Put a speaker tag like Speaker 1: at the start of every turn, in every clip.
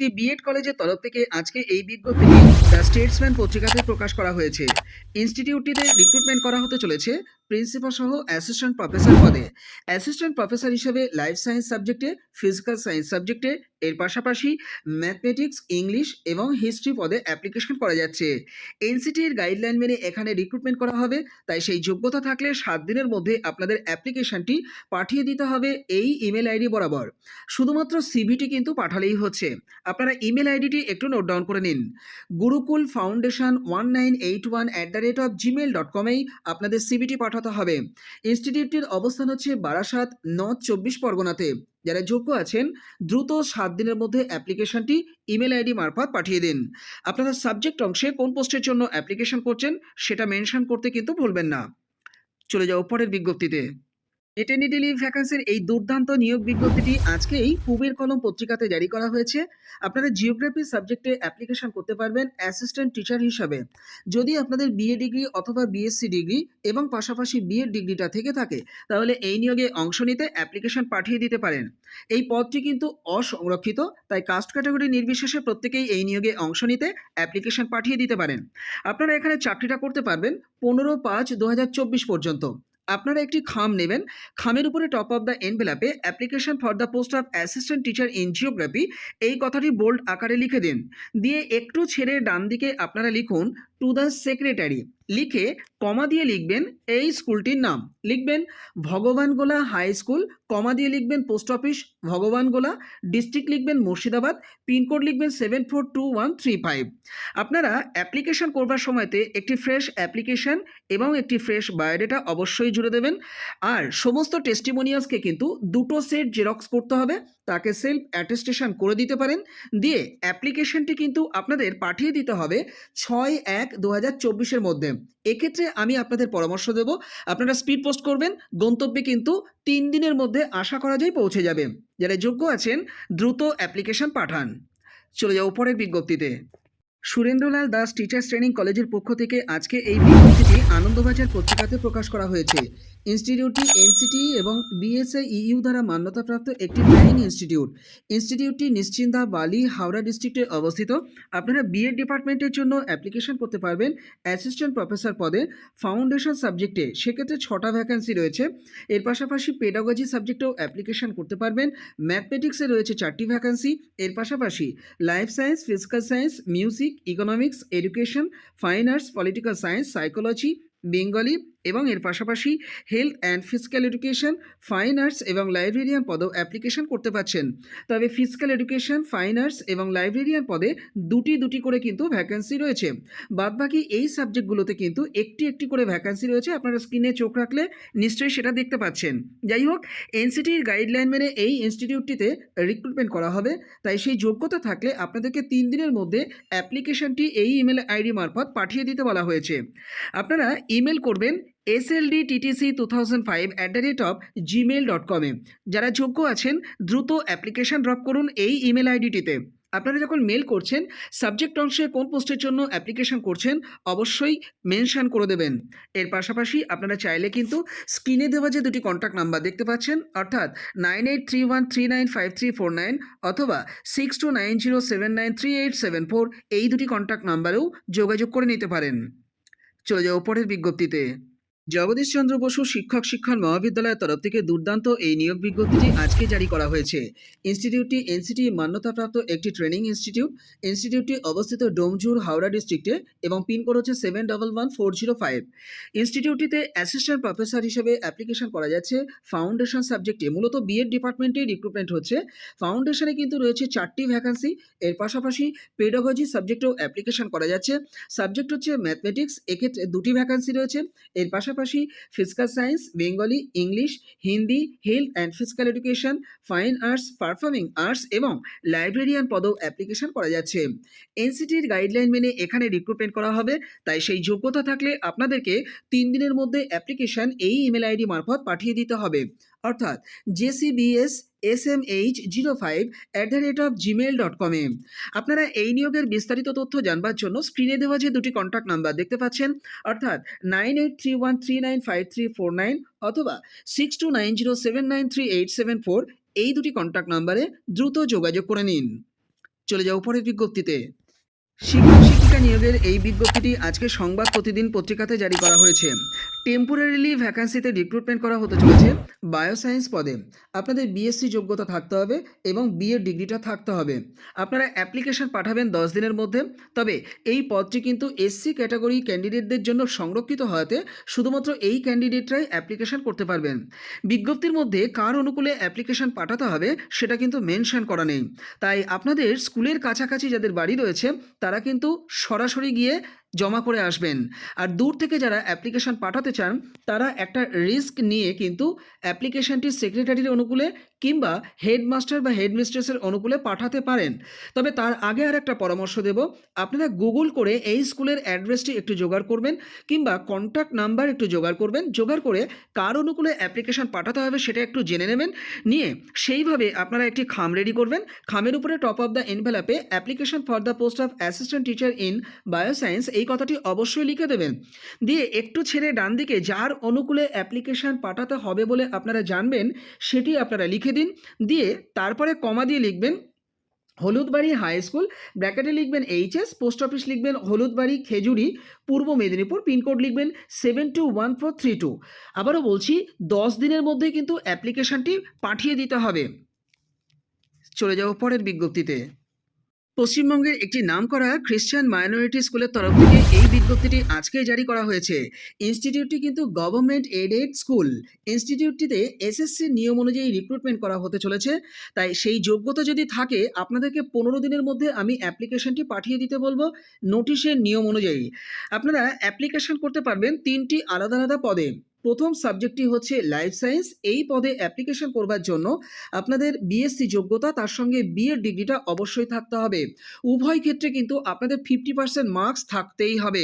Speaker 1: B Ed কলেজের তরফ থেকে আজকে এই বিজ্ঞপ্তি দ্য স্টেটসম্যান পত্রিকাতে প্রকাশ করা হয়েছে। ইনস্টিটিউটটিতে রিক্রুটমেন্ট করা হতে চলেছে প্রিন্সিপাল সহ অ্যাসিস্ট্যান্ট প্রফেসর পদে। অ্যাসিস্ট্যান্ট প্রফেসর হিসেবে লাইফ সায়েন্স সাবজেক্টে ফিজিক্যাল সায়েন্স সাবজেক্টে এর পাশাপাশি ম্যাথমেটিক্স ইংলিশ এবং হিস্ট্রি পদে অ্যাপ্লিকেশন করা যাচ্ছে। এনসিটির গাইডলাইন মেনে এখানে রিক্রুটমেন্ট করা হবে, তাই সেই যোগ্যতা থাকলে সাত দিনের মধ্যে আপনাদের অ্যাপ্লিকেশনটি পাঠিয়ে দিতে হবে এই ইমেল আইডি বরাবর। শুধুমাত্র সিভিটি কিন্তু পাঠালেই হচ্ছে। আপনারা ইমেল আইডিটি একটু নোট ডাউন করে নিন। Gurukul foundation one nine eight one at the rate of Gmail dot কমেই আপনাদের সিভিটি পাঠাতে হবে। ইনস্টিটিউটটির অবস্থান হচ্ছে বারাসাত নর্থ চব্বিশ পরগনাতে। যারা যোগ্য আছেন, দ্রুত সাত দিনের মধ্যে অ্যাপ্লিকেশনটি ইমেল আইডি মারফত পাঠিয়ে দিন। আপনারা সাবজেক্ট অংশে কোন পোস্টের জন্য অ্যাপ্লিকেশন করছেন, সেটা মেনশন করতে কিন্তু ভুলবেন না। চলে যাও পরের বিজ্ঞপ্তিতে। মেটার্নিটি লিভ ভ্যাকান্সির এই দুর্দান্ত নিয়োগ বিজ্ঞপ্তিটি আজকেই পুবের কলম পত্রিকাতে জারি করা হয়েছে। আপনারা জিওগ্রাফি সাবজেক্টে অ্যাপ্লিকেশন করতে পারবেন অ্যাসিস্ট্যান্ট টিচার হিসাবে। যদি আপনাদের বিএ ডিগ্রি অথবা বিএসসি ডিগ্রি এবং পাশাপাশি বিএড ডিগ্রিটা থেকে থাকে, তাহলে এই নিয়োগে অংশ নিতে অ্যাপ্লিকেশন পাঠিয়ে দিতে পারেন। এই পদটি কিন্তু অসংরক্ষিত, তাই কাস্ট ক্যাটাগরি নির্বিশেষে প্রত্যেকেই এই নিয়োগে অংশ নিতে অ্যাপ্লিকেশন পাঠিয়ে দিতে পারেন। আপনারা এখানে চাকরিটা করতে পারবেন পনেরো পাঁচ দু পর্যন্ত। আপনারা একটি খাম নেবেন। খামের উপরে top of the এনভেলাপে application for the post of assistant teacher in geography এই কথাটি বোল্ড আকারে লিখে দিন। দিয়ে একটু ছেড়ে ডান দিকে আপনারা লিখুন টু দ্য সেক্রেটারি লিখে কমা দিয়ে লিখবেন এই স্কুলটির নাম। লিখবেন ভগবানগোলা হাই স্কুল কমা দিয়ে লিখবেন পোস্ট অফিস ভগবানগোলা। ডিস্ট্রিক্ট লিখবেন মুর্শিদাবাদ পিনকোড লিখবেন seven four two one three five আপনারা অ্যাপ্লিকেশন করবার সময়তে একটি ফ্রেশ অ্যাপ্লিকেশন এবং একটি ফ্রেশ বায়োডেটা অবশ্যই জুড়ে দেবেন। আর সমস্ত টেস্টিমোনিয়ালসকে কিন্তু দুটো সেট জেরক্স করতে হবে, তাকে সেলফ অ্যাটেস্টেশন করে দিতে পারেন। দিয়ে অ্যাপ্লিকেশনটি কিন্তু আপনাদের পাঠিয়ে দিতে হবে ছয় এক দু হাজার চব্বিশের মধ্যে। এক্ষেত্রে আমি আপনাদের পরামর্শ দেব, আপনারা স্পিড পোস্ট করবেন, গন্তব্যে কিন্তু তিন দিনের মধ্যে আশা করা যায় পৌঁছে যাবে। যারা যোগ্য আছেন, দ্রুত অ্যাপ্লিকেশন পাঠান। চলে যাও উপরের বিজ্ঞপ্তিতে। সুরেন্দ্রলাল দাস টিচার্স ট্রেনিং কলেজের পক্ষ থেকে আজকে এই বিজ্ঞপ্তিটি আনন্দবাজার পত্রিকাতে প্রকাশ করা হয়েছে। ইনস্টিটিউটটি এনসিটি এবং বিএসএ ইইউ দ্বারা মান্যতাপ্রাপ্ত একটি ট্রেনিং ইনস্টিটিউট ইনস্টিটিউটটি নিশ্চিন্দা বালি, হাওড়া ডিস্ট্রিক্টে অবস্থিত। আপনারা বিএড ডিপার্টমেন্টের জন্য অ্যাপ্লিকেশন করতে পারবেন অ্যাসিস্ট্যান্ট প্রফেসর পদে। ফাউন্ডেশন সাবজেক্টে সেক্ষেত্রে ছটা ভ্যাকান্সি রয়েছে। এর পাশাপাশি পেডাগজি সাবজেক্টেও অ্যাপ্লিকেশন করতে পারবেন। ম্যাথমেটিক্সে রয়েছে চারটি ভ্যাকান্সি এর পাশাপাশি life science physical science music economics education fine arts political science psychology Bengali এবং এর পাশাপাশি health and physical education fine arts এবং লাইব্রেরিয়ান পদেও অ্যাপ্লিকেশন করতে পারছেন। তবে ফিজিক্যাল এডুকেশন ফাইন আর্টস এবং লাইব্রেরিয়ান পদে দুটি দুটি করে কিন্তু ভ্যাকেন্সি রয়েছে। বাদবাকি এই সাবজেক্টগুলোতে কিন্তু একটি একটি করে ভ্যাকেন্সি রয়েছে। আপনারা স্ক্রিনে চোখ রাখলে নিশ্চয়ই সেটা দেখতে পাচ্ছেন। যাই হোক এনসিটির গাইডলাইন মেনে এই ইনস্টিটিউটটিতে রিক্রুটমেন্ট করা হবে। তাই সেই যোগ্যতা থাকলে আপনাদেরকে তিন দিনের মধ্যে অ্যাপ্লিকেশনটি এই ইমেল আইডি মারফত পাঠিয়ে দিতে বলা হয়েছে। আপনারা ইমেল করবেন S L D TTC two thousand five at the rate of Gmail dot কমে যারা যোগ্য আছেন, দ্রুত অ্যাপ্লিকেশন ড্রপ করুন এই ইমেল আইডিটিতে আপনারা যখন মেল করছেন সাবজেক্ট অংশে কোন পোস্টের জন্য অ্যাপ্লিকেশন করছেন, অবশ্যই মেনশান করে দেবেন। এর পাশাপাশি আপনারা চাইলে কিন্তু স্ক্রিনে দেওয়া যে দুটি কন্ট্যাক্ট নাম্বার দেখতে পাচ্ছেন, অর্থাৎ nine eight three one three nine five three four nine অথবা six two nine zero seven nine three eight seven four এই দুটি কন্ট্যাক্ট নাম্বারেও যোগাযোগ করে নিতে পারেন। চলে যাও পরের বিজ্ঞপ্তিতে। জগদীশ চন্দ্র বসু শিক্ষক শিক্ষণ মহাবিদ্যালয়ের তরফ থেকে দুর্দান্ত এই নিয়োগ বিজ্ঞপ্তিটি আজকে জারি করা হয়েছে। ইনস্টিটিউটটি এনসিটি মান্যতাপ্রাপ্ত একটি ট্রেনিং ইনস্টিটিউট। ইনস্টিটিউটটি অবস্থিত ডোমজুর হাওড়া ডিস্ট্রিক্টে এবং পিনকোড হচ্ছে seven double one four zero five. ইনস্টিটিউটটিতে assistant professor হিসেবে অ্যাপ্লিকেশন করা যাচ্ছে। ফাউন্ডেশন সাবজেক্টে মূলত বিএড ডিপার্টমেন্টে রিক্রুটমেন্ট হচ্ছে। ফাউন্ডেশনে কিন্তু রয়েছে চারটি ভ্যাকান্সি। এর পাশাপাশি পেডোগজি সাবজেক্টেও অ্যাপ্লিকেশন করা যাচ্ছে। সাবজেক্ট হচ্ছে ম্যাথমেটিক্স। এক্ষেত্রে দুটি ভ্যাকান্সি রয়েছে। এর পাশাপাশি physical science Bengali English Hindi health and physical education fine arts performing arts এবং লাইব্রেরিয়ান পদেও অ্যাপ্লিকেশন করা যাচ্ছে। এনসিটির গাইডলাইন মেনে এখানে রিক্রুটমেন্ট করা হবে, তাই সেই যোগ্যতা থাকলে আপনাদেরকে তিন দিনের মধ্যে অ্যাপ্লিকেশন এই ইমেল আইডি মারফত পাঠিয়ে দিতে হবে। অর্থাৎ JCBS S M H zero five at the rate of Gmail dot কমে আপনারা এই নিয়োগের বিস্তারিত তথ্য জানবার জন্য স্ক্রিনে দেওয়া যে দুটি কন্ট্যাক্ট নাম্বার দেখতে পাচ্ছেন, অর্থাৎ nine eight three one three nine five three four nine অথবা six two nine zero seven nine three eight seven four এই দুটি কন্ট্যাক্ট নাম্বারে দ্রুত যোগাযোগ করে নিন। চলে যাও পরের বিজ্ঞপ্তিতে। শিক্ষক শিক্ষিকা নিয়োগের এই বিজ্ঞপ্তিটি আজকে সংবাদ প্রতিদিন পত্রিকাতে জারি করা হয়েছে। টেম্পোরারিলি ভ্যাকান্সিতে রিক্রুটমেন্ট করা হতে চলেছে বায়োসায়েন্স পদে। আপনাদের বিএসসি যোগ্যতা থাকতে হবে এবং বিএড ডিগ্রিটা থাকতে হবে। আপনারা অ্যাপ্লিকেশন পাঠাবেন দশ দিনের মধ্যে, তবে এই পদটি কিন্তু এসসি ক্যাটাগরি ক্যান্ডিডেটদের জন্য সংরক্ষিত হওয়াতে শুধুমাত্র এই ক্যান্ডিডেটরাই অ্যাপ্লিকেশন করতে পারবেন। বিজ্ঞপ্তির মধ্যে কার অনুকূলে অ্যাপ্লিকেশন পাঠাতে হবে সেটা কিন্তু মেনশন করা নেই। তাই আপনাদের স্কুলের কাছাকাছি যাদের বাড়ি রয়েছে, তারা কিন্তু সরাসরি গিয়ে জমা করে আসবেন। আর দূর থেকে যারা অ্যাপ্লিকেশন পাঠাতে চান, তারা একটা রিস্ক নিয়ে কিন্তু অ্যাপ্লিকেশনটি সেক্রেটারির অনুকূলে কিংবা হেডমাস্টার বা হেডমিস্ট্রেসের অনুকূলে পাঠাতে পারেন। তবে তার আগে আর একটা পরামর্শ দেব, আপনারা গুগল করে এই স্কুলের অ্যাড্রেসটি একটু জোগাড় করবেন কিংবা কন্ট্যাক্ট নাম্বার একটু জোগাড় করবেন। জোগাড় করে কার অনুকূলে অ্যাপ্লিকেশন পাঠাতে হবে সেটা একটু জেনে নেবেন। নিয়ে সেইভাবে আপনারা একটি খাম রেডি করবেন। খামের উপরে top of the এনভেলাপে application for the post of assistant teacher in bioscience এই কথাটি অবশ্যই লিখে দেবেন। দিয়ে একটু ছেড়ে ডান দিকে যার অনুকূলে অ্যাপ্লিকেশন পাঠাতে হবে বলে আপনারা জানবেন, সেটি আপনারা লিখে দিন। দিয়ে তারপরে কমা দিয়ে লিখবেন, হলুদবাড়ি হাই স্কুল, ব্র্যাকেটে লিখবেন এইচএস, পোস্ট অফিস লিখবেন হলুদবাড়ি, খেজুরি, পূর্ব মেদিনীপুর, পিনকোড লিখবেন seven two one four three two আবারও বলছি, দশ দিনের মধ্যে কিন্তু অ্যাপ্লিকেশনটি পাঠিয়ে দিতে হবে। চলে যাব পরের বিজ্ঞপ্তিতে। পশ্চিমবঙ্গের একটি নাম করা খ্রিস্টান মাইনরিটি স্কুলের তরফ থেকে এই বিজ্ঞপ্তিটি আজকেই জারি করা হয়েছে। ইনস্টিটিউটটি কিন্তু গভর্নমেন্ট এডেড স্কুল ইনস্টিটিউটটিতে এসএসসি নিয়ম অনুযায়ী রিক্রুটমেন্ট করা হতে চলেছে। তাই সেই যোগ্যতা যদি থাকে, আপনাদেরকে পনেরো দিনের মধ্যে আমি অ্যাপ্লিকেশনটি পাঠিয়ে দিতে বলব নোটিশের নিয়ম অনুযায়ী। আপনারা অ্যাপ্লিকেশন করতে পারবেন তিনটি আলাদা আলাদা পদে। প্রথম সাবজেক্টটি হচ্ছে লাইফ সায়েন্স এই পদে অ্যাপ্লিকেশন করবার জন্য আপনাদের বিএসসি যোগ্যতা, তার সঙ্গে বিএড ডিগ্রিটা অবশ্যই থাকতে হবে। উভয় ক্ষেত্রে কিন্তু আপনাদের ফিফটি পার্সেন্ট মার্কস থাকতেই হবে।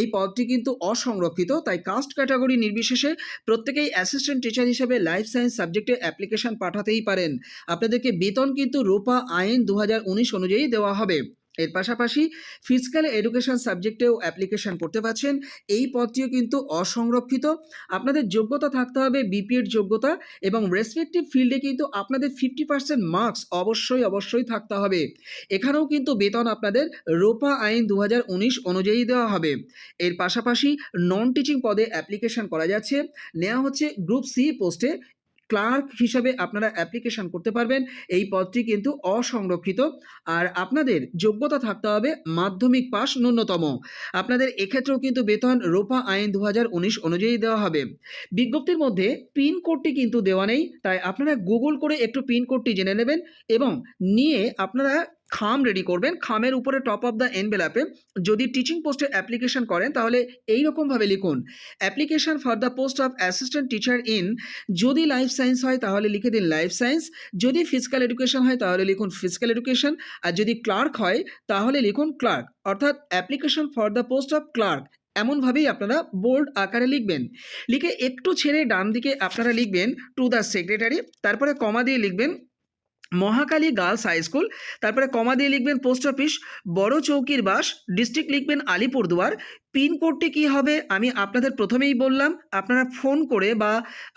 Speaker 1: এই পদটি কিন্তু অসংরক্ষিত, তাই কাস্ট ক্যাটাগরি নির্বিশেষে প্রত্যেকেই অ্যাসিস্ট্যান্ট টিচার হিসেবে লাইফ সায়েন্স সাবজেক্টে অ্যাপ্লিকেশন পাঠাতেই পারেন। আপনাদেরকে বেতন কিন্তু রোপা আইন দু হাজার উনিশ অনুযায়ী দেওয়া হবে। এর পাশাপাশি ফিজিক্যাল এডুকেশন সাবজেক্টেও অ্যাপ্লিকেশন করতে পারছেন। এই পদটিও কিন্তু অসংরক্ষিত। আপনাদের যোগ্যতা থাকতে হবে বিপিএড যোগ্যতা এবং রেসপেক্টিভ ফিল্ডে কিন্তু আপনাদের ফিফটি পার্সেন্ট মার্কস অবশ্যই অবশ্যই থাকতে হবে। এখানেও কিন্তু বেতন আপনাদের রোপা আইন দু হাজার উনিশ অনুযায়ী দেওয়া হবে। এর পাশাপাশি নন টিচিং পদে অ্যাপ্লিকেশন করা যাচ্ছে। নেওয়া হচ্ছে গ্রুপ সি পোস্টে ক্লার্ক হিসাবে আপনারা অ্যাপ্লিকেশন করতে পারবেন। এই পদটি কিন্তু অসংরক্ষিত। আর আপনাদের যোগ্যতা থাকতে হবে মাধ্যমিক পাস ন্যূনতম। আপনাদের এক্ষেত্রেও কিন্তু বেতন রোপা আইন দু হাজার উনিশ অনুযায়ী দেওয়া হবে। বিজ্ঞপ্তির মধ্যে পিন কোডটি কিন্তু দেওয়া নেই। তাই আপনারা গুগল করে একটু পিন কোডটি জেনে নেবেন এবং নিয়ে আপনারা খাম রেডি করবেন। খামের উপরে টপ অফ দ্য এনভেলাপে যদি টিচিং পোস্টে অ্যাপ্লিকেশন করেন, তাহলে এই রকমভাবে লিখুন application for the post of assistant teacher in যদি লাইফ সায়েন্স হয়, তাহলে লিখে দিন লাইফ সায়েন্স যদি ফিজিক্যাল এডুকেশন হয়, তাহলে লিখুন ফিজিক্যাল এডুকেশন আর যদি ক্লার্ক হয়, তাহলে লিখুন ক্লার্ক অর্থাৎ application for the post of clerk এমনভাবেই আপনারা বোল্ড আকারে লিখবেন। লিখে একটু ছেড়ে ডান দিকে আপনারা লিখবেন টু দ্য সেক্রেটারি তারপরে কমা দিয়ে লিখবেন মহাকালী গার্লস হাই স্কুল। তারপরে কমা দিয়ে লিখবেন পোস্ট অফিস, বড় চৌকির বাস, ডিস্ট্রিক্ট লিখবেন আলিপুরদুয়ার পিনকোডটি কী হবে? আমি আপনাদের প্রথমেই বললাম, আপনারা ফোন করে বা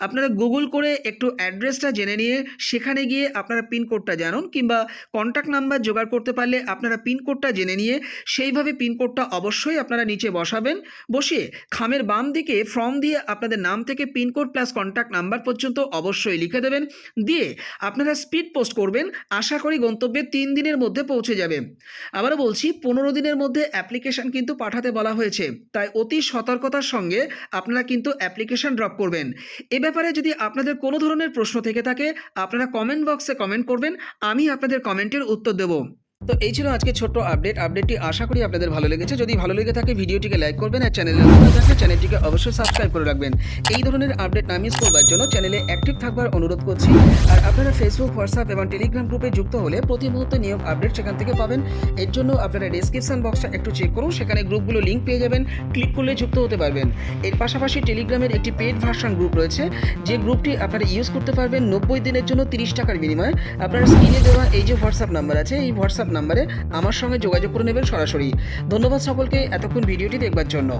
Speaker 1: আপনারা গুগল করে একটু অ্যাড্রেসটা জেনে নিয়ে সেখানে গিয়ে আপনারা পিনকোডটা জানুন কিংবা কন্ট্যাক্ট নাম্বার জোগাড় করতে পারলে আপনারা পিনকোডটা জেনে নিয়ে সেইভাবে পিনকোডটা অবশ্যই আপনারা নিচে বসাবেন। বসিয়ে খামের বাম দিকে ফর্ম দিয়ে আপনাদের নাম থেকে পিনকোড প্লাস কন্ট্যাক্ট নাম্বার পর্যন্ত অবশ্যই লিখে দেবেন। দিয়ে আপনারা স্পিড পোস্ট করবেন, আশা করি গন্তব্যে তিন দিনের মধ্যে পৌঁছে যাবে আবারও বলছি, পনেরো দিনের মধ্যে অ্যাপ্লিকেশন কিন্তু পাঠাতে বলা হয়েছে। তাই অতি সতর্কতার সঙ্গে আপনারা কিন্তু অ্যাপ্লিকেশন ড্রপ করবেন। এ ব্যাপারে যদি আপনাদের কোনো ধরনের প্রশ্ন থেকে থাকে, আপনারা কমেন্ট বক্সে কমেন্ট করবেন, আমি আপনাদের কমেন্টের উত্তর দেবো। তো এই ছিল আজকে ছোট্ট আপডেট আপডেটটি আশা করি আপনাদের ভালো লেগেছে। যদি ভালো লেগে থাকে, ভিডিওটিকে লাইক করবেন আর চ্যানেলে নতুন থাকলে চ্যানেলটিকে অবশ্যই সাবস্ক্রাইব করে রাখবেন। এই ধরনের আপডেট না মিস করবার জন্য চ্যানেলে অ্যাক্টিভ থাকবার অনুরোধ করছি। আর আপনারা ফেসবুক হোয়াটসঅ্যাপ এবং টেলিগ্রাম গ্রুপে যুক্ত হলে প্রতি মুহূর্তে নিয়োগ আপডেট সেখান থেকে পাবেন। এর জন্য আপনারা ডিসক্রিপশন বক্সটা একটু চেক করুন। সেখানে গ্রুপগুলো লিঙ্ক পেয়ে যাবেন। ক্লিক করলে যুক্ত হতে পারবেন। এর পাশাপাশি টেলিগ্রামের একটি পেড ভার্সন গ্রুপ রয়েছে। যে গ্রুপটি আপনারা ইউজ করতে পারবেন নব্বই দিনের জন্য তিরিশ টাকার বিনিময়ে। আপনারা স্ক্রিনে দেওয়া এই যে হোয়াটসঅ্যাপ নাম্বার আছে, এই হোয়াটসঅ্যাপ নাম্বারে আমার সঙ্গে যোগাযোগ করে নেবেন সরাসরি। ধন্যবাদ সকলকে এতক্ষণ ভিডিওটি দেখবার জন্য।